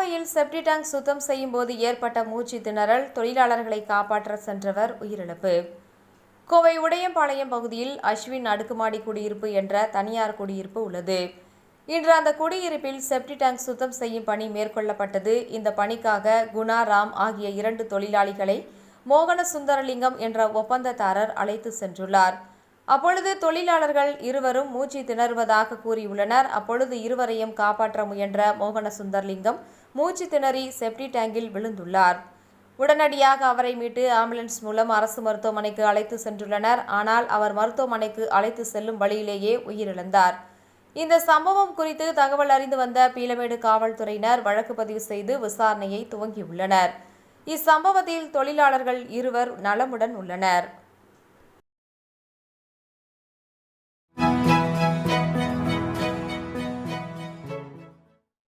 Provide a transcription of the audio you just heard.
கோவையில் செப்டி டேங்க் சுத்தம் செய்யும் போது ஏற்பட்ட மூச்சு திணறல் தொழிலாளர்களை காப்பாற்ற சென்றவர் உயிரிழப்பு. கோவை உடையம்பாளையம் பகுதியில் அஸ்வின் அடுக்குமாடி குடியிருப்பு என்ற தனியார் குடியிருப்பு உள்ளது. இன்று அந்த குடியிருப்பில் செப்டி டேங்க் சுத்தம் செய்யும் பணி மேற்கொள்ளப்பட்டது. இந்த பணிக்காக குணா ராம் ஆகிய இரண்டு தொழிலாளிகளை மோகன சுந்தரலிங்கம் என்ற ஒப்பந்ததாரர் அழைத்து சென்றுள்ளார். அப்பொழுது தொழிலாளர்கள் இருவரும் மூச்சு திணறுவதாக கூறியுள்ளனர். அப்பொழுது இருவரையும் காப்பாற்ற முயன்ற மோகன சுந்தர்லிங்கம் மூச்சு திணறி செப்டி டேங்கில் விழுந்துள்ளார். உடனடியாக அவரை மீட்டு ஆம்புலன்ஸ் மூலம் அரசு மருத்துவமனைக்கு அழைத்து சென்றுள்ளனர். ஆனால் அவர் மருத்துவமனைக்கு அழைத்து செல்லும் வழியிலேயே உயிரிழந்தார். இந்த சம்பவம் குறித்து தகவல் அறிந்து வந்த பீலமேடு காவல்துறையினர் வழக்கு பதிவு செய்து விசாரணையை துவங்கியுள்ளனர். இச்சம்பவத்தில் தொழிலாளர்கள் இருவர் நலமுடன் உள்ளனர்.